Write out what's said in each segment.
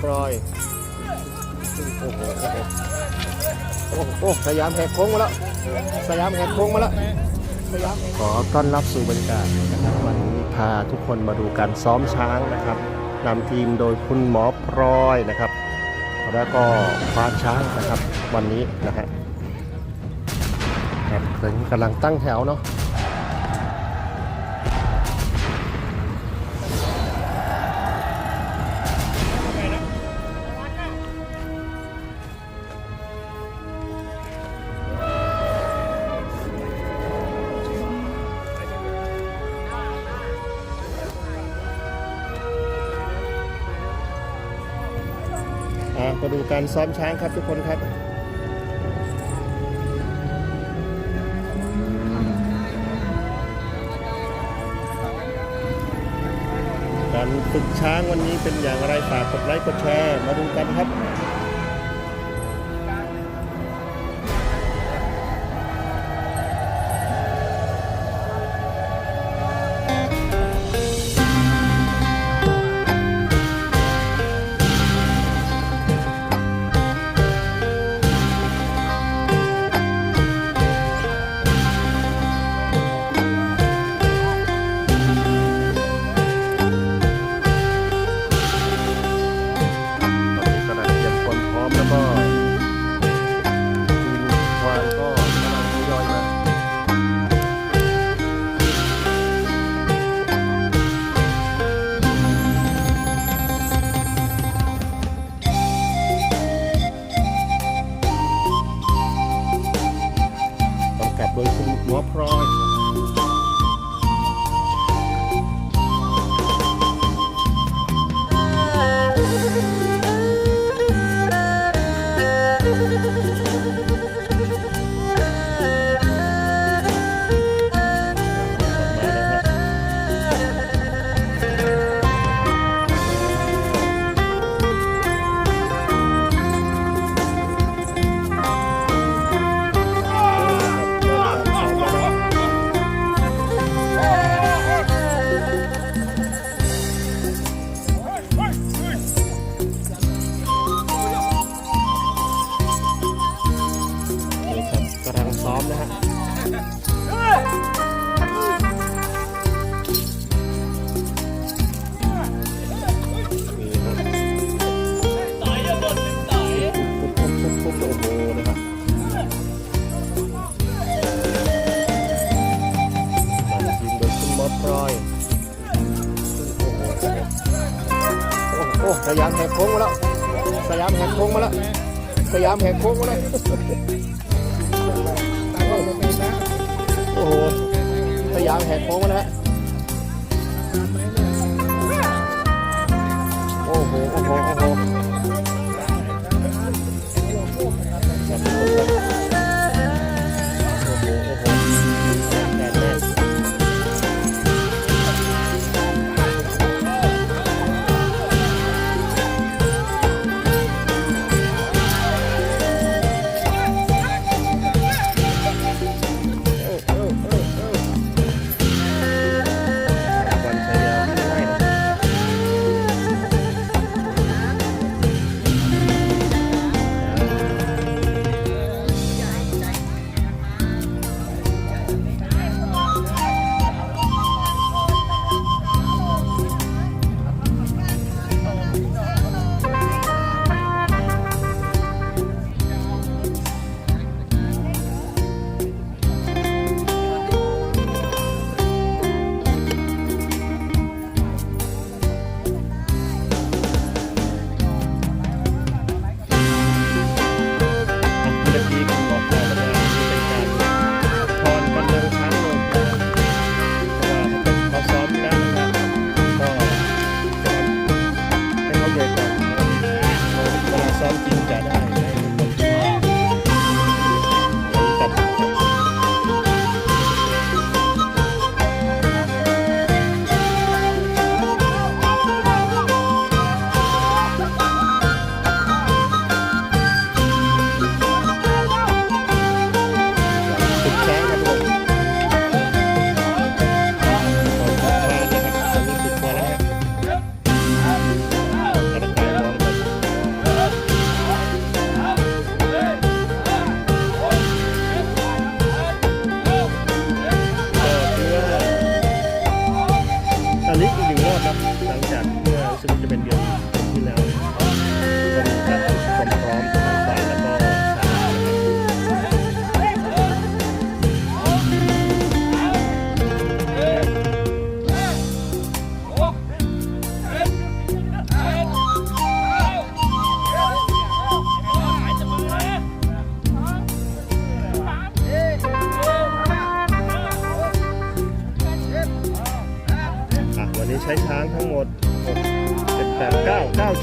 พลอยโอ้โหโอ้โหสยามแหกโค้งมาแล้วสยามแหกโค้งมาแล้วขอต้อนรับสู่บรรยากาศนะครับวันนี้พาทุกคนมาดูการซ้อมช้างนะครับนำทีมโดยคุณหมอพลอยนะครับ แล้วก็ควานช้างนะครับวันนี้นะฮะครับถึงกำลังตั้งแถวเนาะ ดูการซ้อมช้างครับทุกคนครับการฝึกช้างวันนี้เป็นอย่างไรฝากกดไลค์กดแชร์มาดูกันครับ กโค้งมาแล้วโอ้โหสยามแหกโค้งมาแล้วฮะ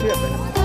谢谢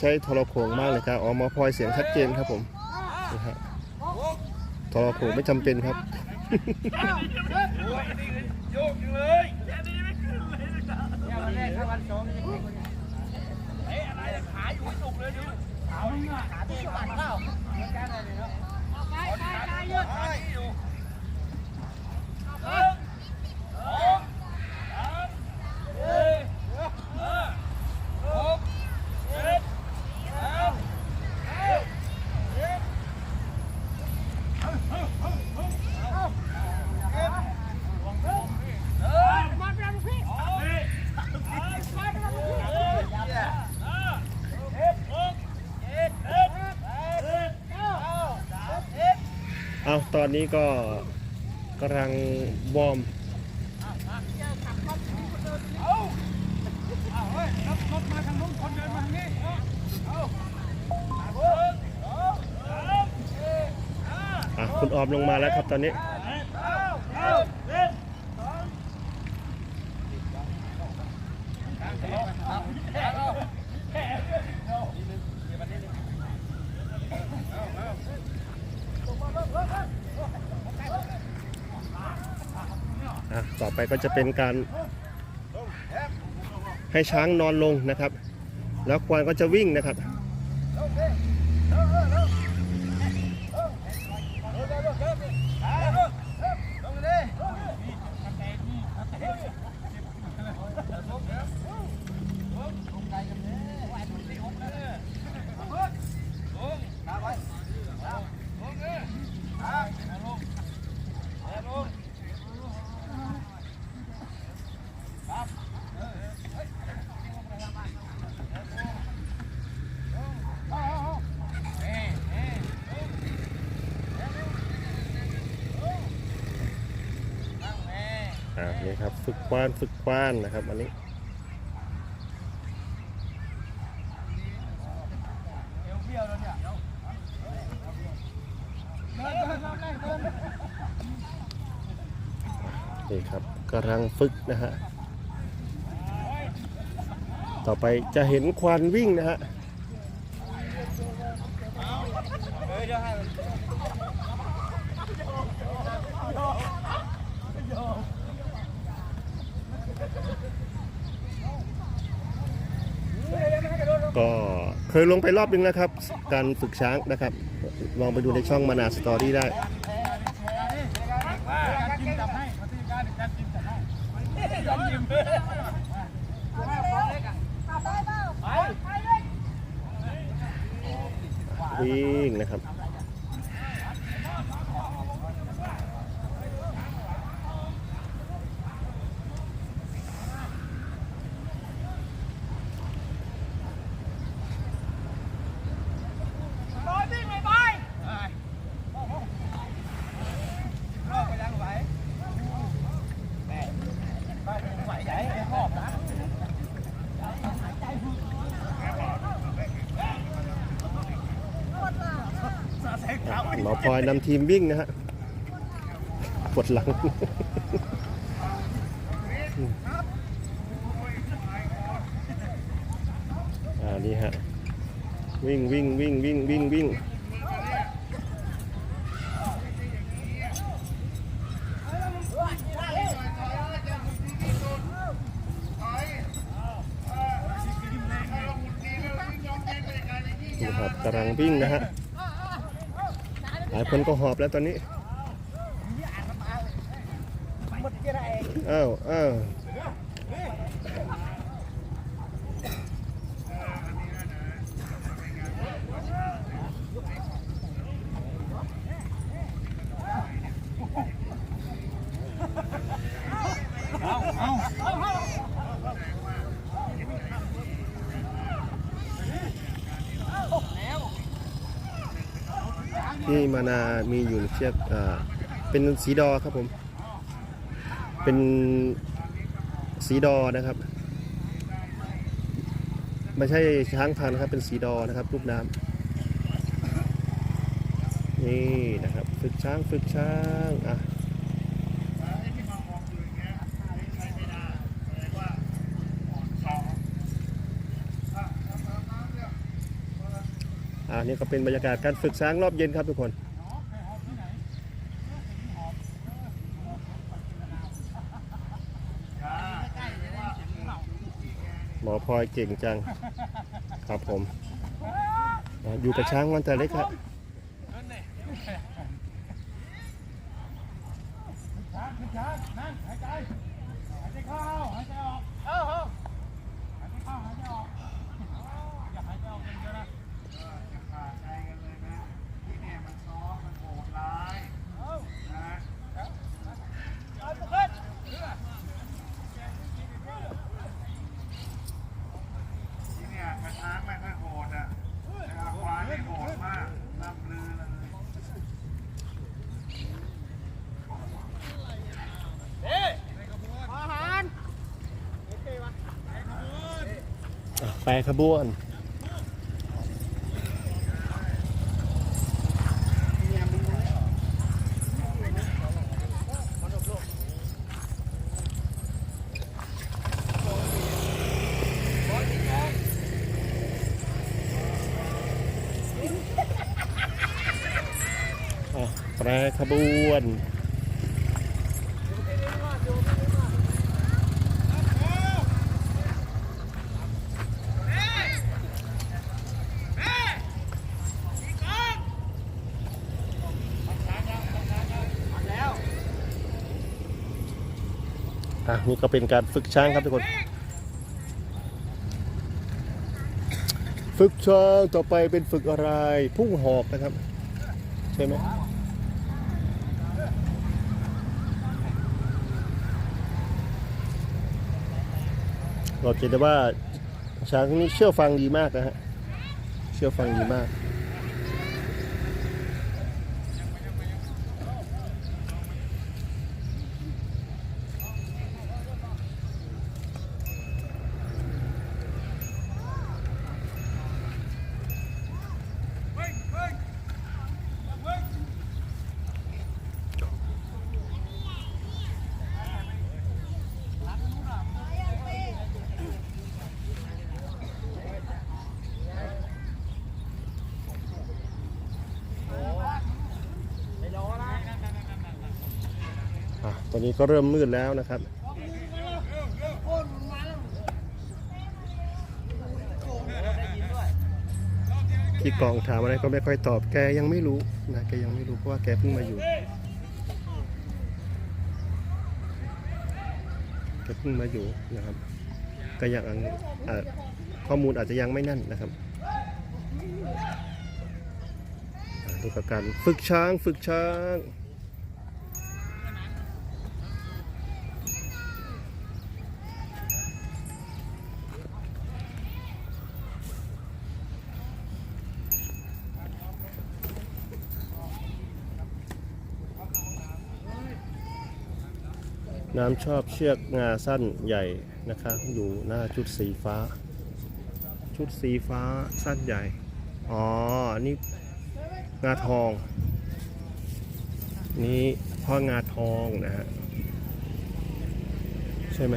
ใช่ทรโขงมากเลยครับอ๋อหมอคอยเสียงชัดเจนครับผมนะฮะทรโขงไม่จำเป็นครับโยกเลยแค่นี้ไม่ขึ้นเลยนะเฮ้ยอะไรขาอยู่สุกเลยดูเอาเนี่ยขาที่ปั่นเปล่าไปไปไปเยอะขาที่อยู่หนึ่งสองสามสี่ห้าหกเจ็ดแปดเก้าสิบ เอนนี้ก็กำลังวอร์มคุณออมลงมาแล้วครับตอนนี้ อ่ะต่อไปก็จะเป็นการให้ช้างนอนลงนะครับ แล้วควานก็จะวิ่งนะครับ ครับ ฝึกควานฝึกควานนะครับอันนี้นี่ครับกำลังฝึกนะฮะต่อไปจะเห็นควานวิ่งนะฮะ ก็เคยลงไปรอบนึงแล้วครับ การฝึกช้างนะครับ ลองไปดูในช่องมานาสตอรี่ได้วิ่งนะครับ หมอพลอยนำทีมวิ่งนะฮะปวดหลังอ่านี่ฮะ วิ่งวิ่งวิ่งวิ่งวิ่งวิ่งครับกำลังวิ่งนะฮะ หลายคนก็หอบแล้วตอนนี้อ้าวอ้าว ที่มานามีอยู่เชือกเป็นสีดอครับผม เป็นสีดอนะครับ ไม่ใช่ช้างพันธุ์นะครับเป็นสีดอนะครับรูปน้ำนี่นะครับ ฝึกช้างฝึกช้างอะอ่า นี่ก็เป็นบรรยากาศการฝึกช้างรอบเย็นครับทุกคน หมอพลอยเก่งจัง ครับผม อยู่กับช้างมันแต่เล็กครับหายใจหายใจเออเออหายใจเข้าหายใจออกอย่าหายใจออกเยอะนะอย่าขาดใจกันเลยนะที่เนี่ยมันซ้อมมันโหดร้ายนะเอาตัวขึ้น ที่เนี่ยกระช้างไม่ค่อยโหดอะแต่อาควายนี่โหดมากล่ำลือเลย อะแปรขบวนแปรขบวน อะ นี่ก็เป็นการฝึกช้างครับทุกคน ฝึกช้างต่อไปเป็นฝึกอะไรพุ่งหอกนะครับ ใช่ไหมเราจะได้ว่าช้างนี้เชื่อฟังดีมากนะฮะ เชื่อฟังดีมาก อนนี้ก็เริ่มมืดแล้วนะครับที่กองถามอะไรก็ไม่ค่อยตอบแกยังไม่รู้นะแกยังไม่รู้เพราะว่าแกเพิ่งมาอยู่แกเพิ่งมาอยู่นะครับก็ยังข้อมูลอาจจะยังไม่นั่นนะครับดูกับการฝึกช้างฝึกช้าง น้ำชอบเชือกงาสั้นใหญ่นะคะ อยู่หน้าชุดสีฟ้า ชุดสีฟ้าสั้นใหญ่ อ๋อ อันนี่งาทอง นี่พ่องาทองนะฮะ ใช่ไหม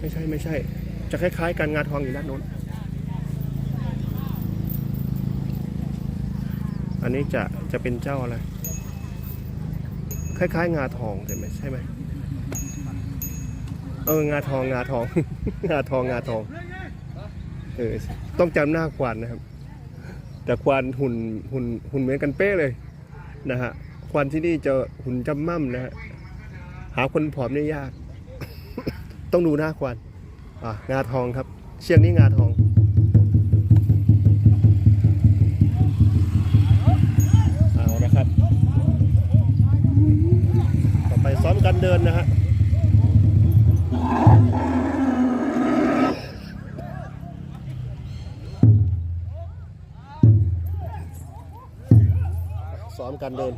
ไม่ใช่ไม่ใช่ จะคล้ายๆกันงาทองอยู่ด้านโน้น อันนี้จะจะเป็นเจ้าอะไร คล้ายๆ งาทองใช่ไหมใช่ไหม เอองาทองงาทอง งาทองงาทองเออต้องจำหน้าควานนะครับ แต่ควานหุ่นหุ่นหุ่นเหมือนกันเป๊ะเลยนะฮะควานที่นี่จะหุ่นจำม่ำนะฮะหาคนผอมนี่ยาก ต้องดูหน้าควานอะงาทองครับ เชียงนี้งาทอง การเดิน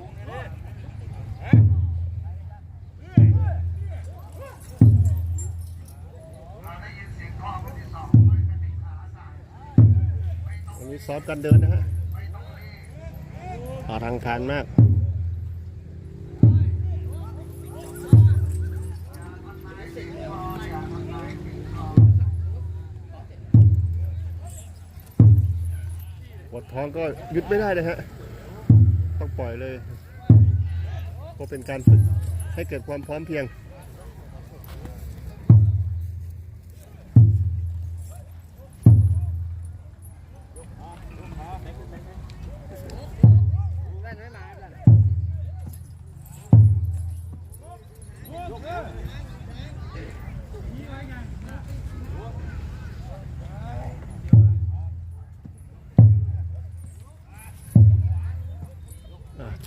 อันนี้ซ้อมการเดินนะฮะอลังการมากปวดท้องก็ยุดไม่ได้นะฮะ ปล่อยเลย ก็เป็นการฝึกให้เกิดความพร้อมเพียง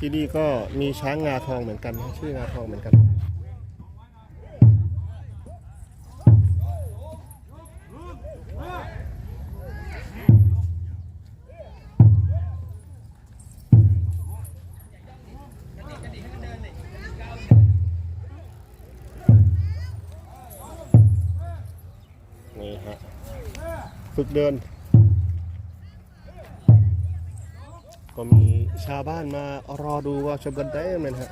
ที่นี่ก็มีช้างงาทองเหมือนกันชื่องาทองเหมือนกันนี่ฮะฝึกเดิน ก็มีชาวบ้านมารอดูว่าชมกันได้ไหมนะฮะ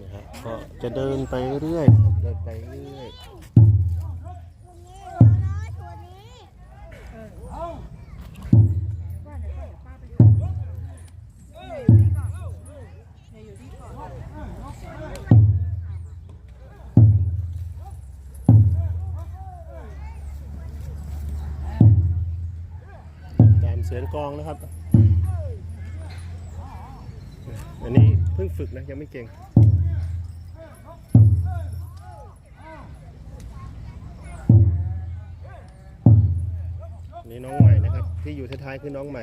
นี่ฮะก็จะเดินไปเรื่อยครับเดินไปเรื่อย เสือกองนะครับ อันนี้เพิ่งฝึกนะ ยังไม่เก่งนี่น้องใหม่นะครับ ที่อยู่ท้ายๆคือน้องใหม่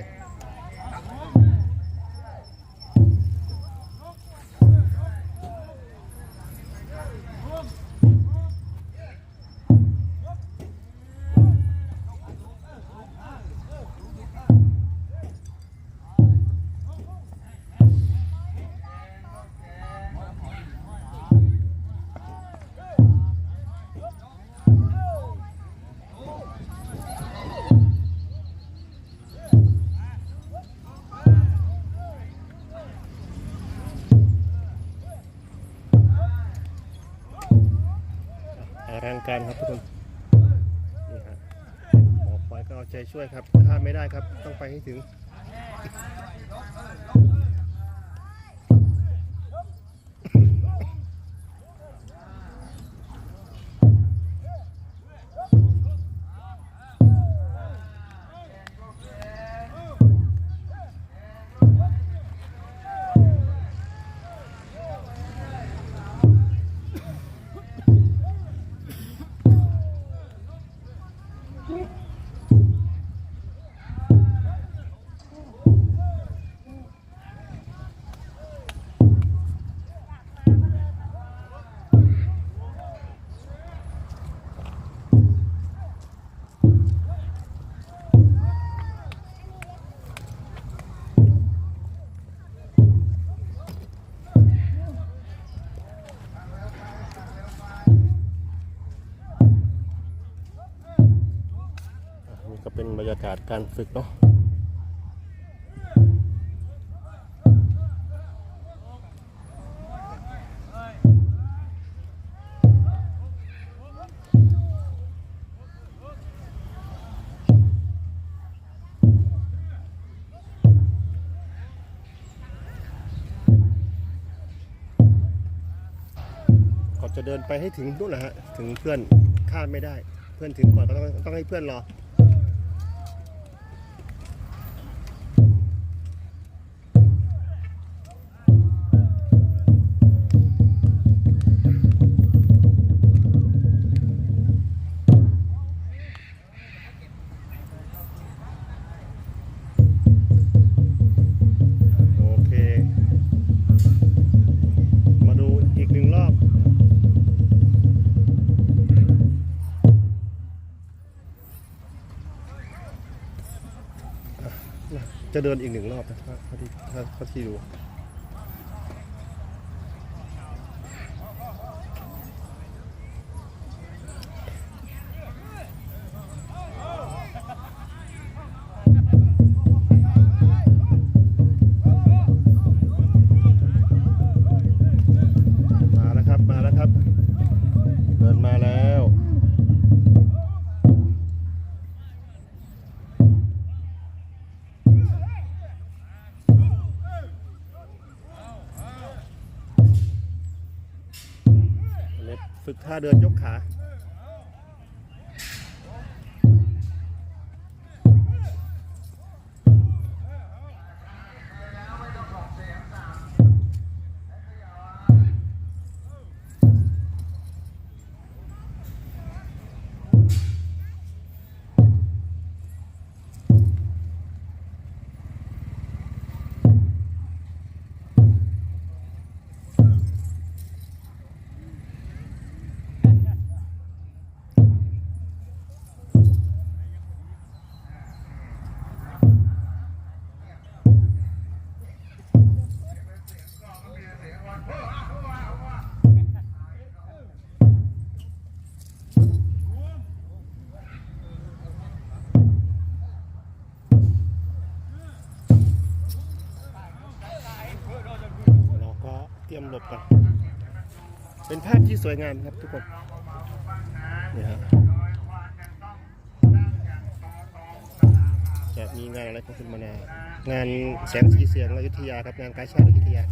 การครับทุกคนนี่ฮะหมอคอยก็เอาใจช่วยครับถ้าไม่ได้ครับต้องไปให้ถึง เป็นบรรยากาศการฝึกเนาะจะเดินไปให้ถึงนู่นแหละฮะ ถึงเพื่อนคาดไม่ได้ เพื่อนถึงก่อนก็ต้องต้องให้เพื่อนรอ เดินอีกหนึ่งรอบนะถ้าเท่าที่ถ้าเท่าที่ดู ท่าเดินยกขาเรา หลบกัน เป็นภาพที่สวยงามครับทุกคนนี่ฮะจะมีงานอะไรก็ขึ้นมานางานแสงสีเสียงอยุธยาครับงานกาชาติอยุธยา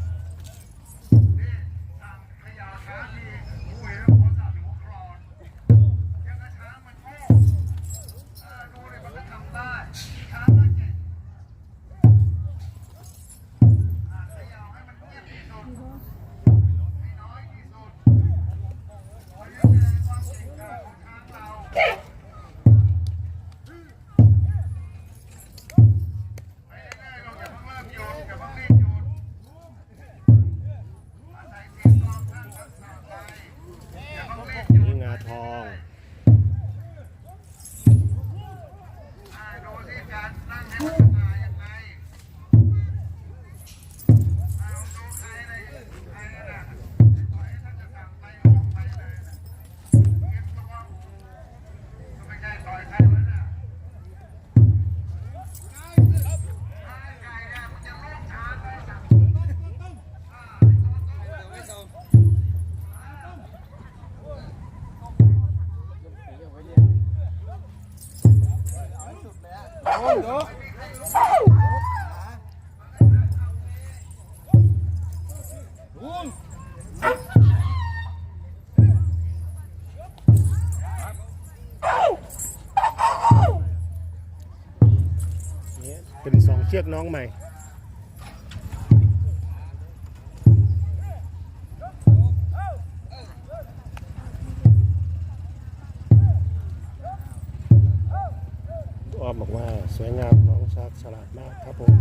เป็นสองเชือกน้องใหม่ ฉลาดมากครับผม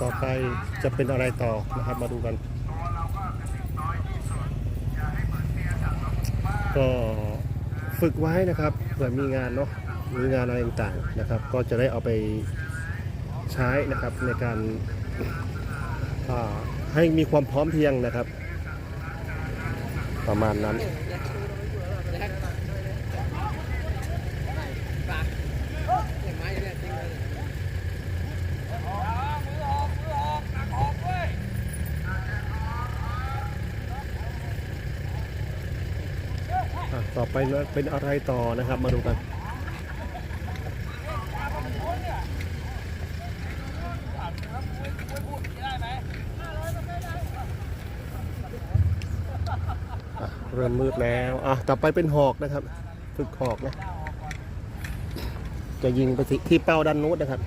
ต่อไปจะเป็นอะไรต่อนะครับมาดูกัน ก็ฝึกไว้นะครับเผื่อมีงานเนาะมีงานอะไรต่างๆนะครับ ก็จะได้เอาไปใช้นะครับในการให้มีความพร้อมเพียงนะครับ ประมาณนั้น มือออกมือออกหนักออกเว้ย อะ ต่อไปเป็นอะไรต่อนะครับมาดูกันเริ่มมืดแล้วอะต่อไปเป็นหอกนะครับ ฝึกหอกนะ จะยิงไปที่ที่เป้าด้านนู้นนะครับ